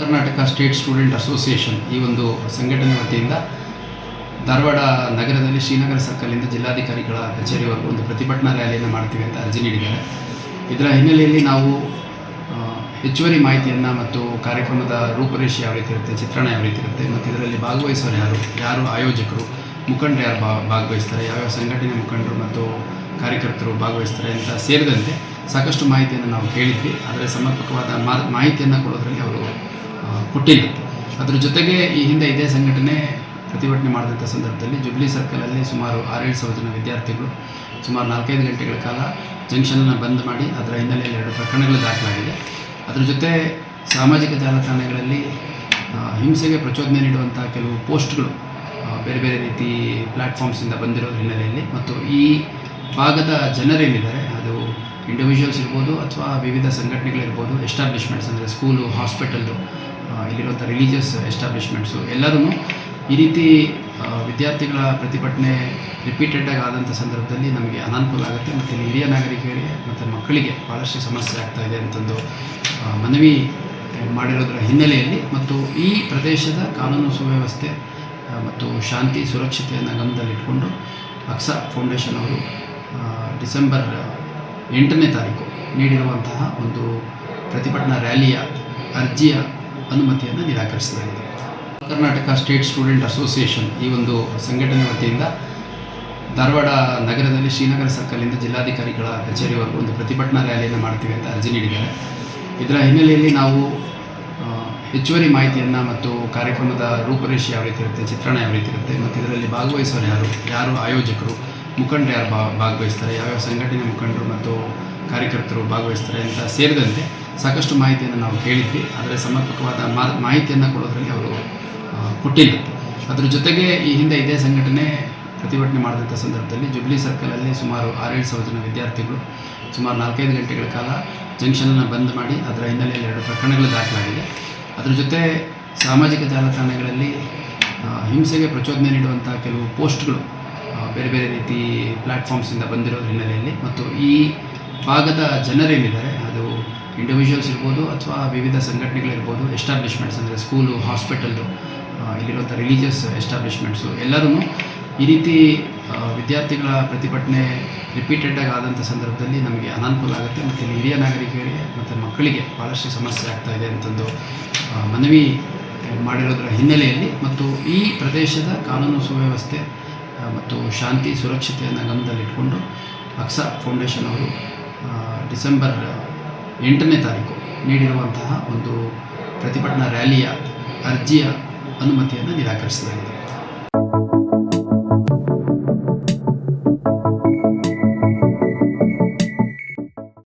Karnataka state student association ಈ ಒಂದು ಸಂಘಟನೆ ವತಿಯಿಂದ ಧಾರವಾಡ ನಗರದಲ್ಲಿ ಶ್ರೀನಗರ ಸರ್ಕಲಿಂದ ಜಿಲ್ಲಾಧಿಕಾರಿಗಳ ಕಚೇರಿವರೆಗೂ ಒಂದು ಪ್ರತಿಭಟನಾ ರ್ಯಾಲಿಯನ್ನು ಮಾಡ್ತೀವಿ ಅಂತ ಅರ್ಜಿ ನೀಡಿದ್ದಾರೆ. ಇದರ ಹಿನ್ನೆಲೆಯಲ್ಲಿ ನಾವು ಹೆಚ್ಚುವರಿ ಮಾಹಿತಿಯನ್ನು ಮತ್ತು ಕಾರ್ಯಕ್ರಮದ ರೂಪರೇಷೆ ಯಾವ ರೀತಿ ಇರುತ್ತೆ, ಚಿತ್ರಣ ಯಾವ ರೀತಿ ಇರುತ್ತೆ ಮತ್ತು ಇದರಲ್ಲಿ ಭಾಗವಹಿಸೋರು ಯಾರು ಯಾರು ಆಯೋಜಕರು, ಮುಖಂಡರು ಯಾರು ಭಾ ಭಾಗವಹಿಸ್ತಾರೆ, ಯಾವ್ಯಾವ ಸಂಘಟನೆ ಮುಖಂಡರು ಮತ್ತು ಕಾರ್ಯಕರ್ತರು ಭಾಗವಹಿಸ್ತಾರೆ ಅಂತ ಸೇರಿದಂತೆ ಸಾಕಷ್ಟು ಮಾಹಿತಿಯನ್ನು ನಾವು ಕೇಳಿದ್ವಿ. ಆದರೆ ಸಮರ್ಪಕವಾದ ಮಾಹಿತಿಯನ್ನು ಕೊಡೋದರಲ್ಲಿ ಅವರು ಅದರ ಅದ್ರ ಜೊತೆಗೆ ಈ ಹಿಂದೆ ಇದೇ ಸಂಘಟನೆ ಪ್ರತಿಭಟನೆ ಮಾಡಿದಂಥ ಸಂದರ್ಭದಲ್ಲಿ ಜುಬ್ಲಿ ಸರ್ಕಲಲ್ಲಿ ಸುಮಾರು ಆರೇಳು ಸಾವಿರ ಜನ ವಿದ್ಯಾರ್ಥಿಗಳು ಸುಮಾರು ನಾಲ್ಕೈದು ಗಂಟೆಗಳ ಕಾಲ ಜಂಕ್ಷನನ್ನು ಬಂದ್ ಮಾಡಿ ಅದರ ಹಿನ್ನೆಲೆಯಲ್ಲಿ ಎರಡು ಪ್ರಕರಣಗಳು ದಾಖಲಾಗಿದೆ. ಅದರ ಜೊತೆ ಸಾಮಾಜಿಕ ಜಾಲತಾಣಗಳಲ್ಲಿ ಹಿಂಸೆಗೆ ಪ್ರಚೋದನೆ ನೀಡುವಂಥ ಕೆಲವು ಪೋಸ್ಟ್ಗಳು ಬೇರೆ ಬೇರೆ ರೀತಿ ಪ್ಲ್ಯಾಟ್ಫಾರ್ಮ್ಸಿಂದ ಬಂದಿರೋ ಹಿನ್ನೆಲೆಯಲ್ಲಿ ಮತ್ತು ಈ ಭಾಗದ ಜನರೇನಿದ್ದಾರೆ ಅದು ಇಂಡಿವಿಜುವಲ್ಸ್ ಇರ್ಬೋದು ಅಥವಾ ವಿವಿಧ ಸಂಘಟನೆಗಳಿರ್ಬೋದು ಎಸ್ಟಾಬ್ಲಿಷ್ಮೆಂಟ್ಸ್ ಅಂದರೆ ಸ್ಕೂಲು ಹಾಸ್ಪಿಟಲ್ಲು ಇಲ್ಲಿರುವಂಥ ರಿಲೀಜಿಯಸ್ ಎಸ್ಟಾಬ್ಲಿಷ್ಮೆಂಟ್ಸು ಎಲ್ಲರೂ ಈ ರೀತಿ ವಿದ್ಯಾರ್ಥಿಗಳ ಪ್ರತಿಭಟನೆ ರಿಪೀಟೆಡಾಗಿ ಆದಂಥ ಸಂದರ್ಭದಲ್ಲಿ ನಮಗೆ ಅನಾನುಕೂಲ ಆಗುತ್ತೆ. ಮತ್ತು ಇಲ್ಲಿ ಹಿರಿಯ ನಾಗರಿಕರಿಗೆ ಮತ್ತು ಮಕ್ಕಳಿಗೆ ಭಾಳಷ್ಟು ಸಮಸ್ಯೆ ಆಗ್ತಾ ಇದೆ ಅಂತಂದು ಮನವಿ ಮಾಡಿರೋದರ ಹಿನ್ನೆಲೆಯಲ್ಲಿ ಮತ್ತು ಈ ಪ್ರದೇಶದ ಕಾನೂನು ಸುವ್ಯವಸ್ಥೆ ಮತ್ತು ಶಾಂತಿ, ಸುರಕ್ಷತೆಯನ್ನು ಗಮನದಲ್ಲಿಟ್ಕೊಂಡು ಅಕ್ಸಾ ಫೌಂಡೇಶನ್ ಅವರು ಡಿಸೆಂಬರ್ ಎಂಟನೇ ತಾರೀಕು ನೀಡಿರುವಂತಹ ಒಂದು ಪ್ರತಿಭಟನಾ ರ್ಯಾಲಿಯ ಅರ್ಜಿಯ ಅನುಮತಿಯನ್ನು ನಿರಾಕರಿಸಲಾಗಿದೆ. ಕರ್ನಾಟಕ ಸ್ಟೇಟ್ ಸ್ಟೂಡೆಂಟ್ ಅಸೋಸಿಯೇಷನ್ ಈ ಒಂದು ಸಂಘಟನೆ ವತಿಯಿಂದ ಧಾರವಾಡ ನಗರದಲ್ಲಿ ಶ್ರೀನಗರ ಸರ್ಕಲಿಂದ ಜಿಲ್ಲಾಧಿಕಾರಿಗಳ ಕಚೇರಿವರೆಗೂ ಒಂದು ಪ್ರತಿಭಟನಾ ರ್ಯಾಲಿಯನ್ನು ಮಾಡ್ತೀವಿ ಅಂತ ಅರ್ಜಿ ನೀಡಿದ್ದಾರೆ. ಇದರ ಹಿನ್ನೆಲೆಯಲ್ಲಿ ನಾವು ಹೆಚ್ಚುವರಿ ಮಾಹಿತಿಯನ್ನು ಮತ್ತು ಕಾರ್ಯಕ್ರಮದ ರೂಪರೇಷೆ ಯಾವ ರೀತಿ ಇರುತ್ತೆ, ಚಿತ್ರಣ ಯಾವ ರೀತಿ ಇರುತ್ತೆ ಮತ್ತು ಇದರಲ್ಲಿ ಭಾಗವಹಿಸೋರು ಯಾರು ಯಾರು ಆಯೋಜಕರು, ಮುಖಂಡರು ಯಾರು ಭಾಗವಹಿಸ್ತಾರೆ, ಯಾವ್ಯಾವ ಸಂಘಟನೆ ಮುಖಂಡರು ಮತ್ತು ಕಾರ್ಯಕರ್ತರು ಭಾಗವಹಿಸ್ತಾರೆ ಅಂತ ಸೇರಿದಂತೆ ಸಾಕಷ್ಟು ಮಾಹಿತಿಯನ್ನು ನಾವು ಕೇಳಿದ್ವಿ, ಆದರೆ ಸಮರ್ಪಕವಾದ ಮಾಹಿತಿಯನ್ನು ಕೊಡೋದ್ರಲ್ಲಿ ಅವರು ಕೊಟ್ಟಿಲ್ಲ. ಅದರ ಜೊತೆಗೆ ಈ ಹಿಂದೆ ಇದೇ ಸಂಘಟನೆ ಪ್ರತಿಭಟನೆ ಮಾಡಿದಂಥ ಸಂದರ್ಭದಲ್ಲಿ ಜುಬ್ಲಿ ಸರ್ಕಲಲ್ಲಿ ಸುಮಾರು ಆರೇಳು ಸಾವಿರ ಜನ ವಿದ್ಯಾರ್ಥಿಗಳು ಸುಮಾರು ನಾಲ್ಕೈದು ಗಂಟೆಗಳ ಕಾಲ ಜಂಕ್ಷನನ್ನು ಬಂದ್ ಮಾಡಿ ಅದರ ಹಿನ್ನೆಲೆಯಲ್ಲಿ ಎರಡು ಪ್ರಕರಣಗಳು ದಾಖಲಾಗಿದೆ. ಅದರ ಜೊತೆ ಸಾಮಾಜಿಕ ಜಾಲತಾಣಗಳಲ್ಲಿ ಹಿಂಸೆಗೆ ಪ್ರಚೋದನೆ ನೀಡುವಂಥ ಕೆಲವು ಪೋಸ್ಟ್ಗಳು ಬೇರೆ ಬೇರೆ ರೀತಿ ಪ್ಲ್ಯಾಟ್ಫಾರ್ಮ್ಸಿಂದ ಬಂದಿರೋ ಹಿನ್ನೆಲೆಯಲ್ಲಿ ಮತ್ತು ಈ ಭಾಗದ ಜನರೇನಿದ್ದಾರೆ ಇಂಡಿವಿಜುವಲ್ಸ್ ಇರ್ಬೋದು ಅಥವಾ ವಿವಿಧ ಸಂಘಟನೆಗಳಿರ್ಬೋದು ಎಸ್ಟಾಬ್ಲಿಷ್ಮೆಂಟ್ಸ್ ಅಂದರೆ ಸ್ಕೂಲು ಹಾಸ್ಪಿಟಲ್ಲು ಇಲ್ಲಿರುವಂಥ ರಿಲಿಜಿಯಸ್ ಎಸ್ಟಾಬ್ಲಿಷ್ಮೆಂಟ್ಸು ಎಲ್ಲರೂ ಈ ರೀತಿ ವಿದ್ಯಾರ್ಥಿಗಳ ಪ್ರತಿಭಟನೆ ರಿಪೀಟೆಡಾಗಿ ಆದಂಥ ಸಂದರ್ಭದಲ್ಲಿ ನಮಗೆ ಅನಾನುಕೂಲ ಆಗುತ್ತೆ. ಮತ್ತು ಇಲ್ಲಿ ಹಿರಿಯ ನಾಗರಿಕರಿಗೆ ಮತ್ತು ಮಕ್ಕಳಿಗೆ ಭಾಳಷ್ಟು ಸಮಸ್ಯೆ ಆಗ್ತಾ ಇದೆ ಅಂತಂದು ಮನವಿ ಮಾಡಿರೋದರ ಹಿನ್ನೆಲೆಯಲ್ಲಿ ಮತ್ತು ಈ ಪ್ರದೇಶದ ಕಾನೂನು ಸುವ್ಯವಸ್ಥೆ ಮತ್ತು ಶಾಂತಿ ಸುರಕ್ಷತೆಯನ್ನು ಗಮನದಲ್ಲಿಟ್ಕೊಂಡು ಅಕ್ಸಾ ಫೌಂಡೇಶನ್ ಅವರು ಡಿಸೆಂಬರ್ ಎಂಟನೇ ತಾರೀಕು ನೀಡಿರುವಂತಹ ಒಂದು ಪ್ರತಿಭಟನಾ ರ್ಯಾಲಿಯ ಅರ್ಜಿಯ ಅನುಮತಿಯನ್ನು ನಿರಾಕರಿಸಲಾಗಿದೆ.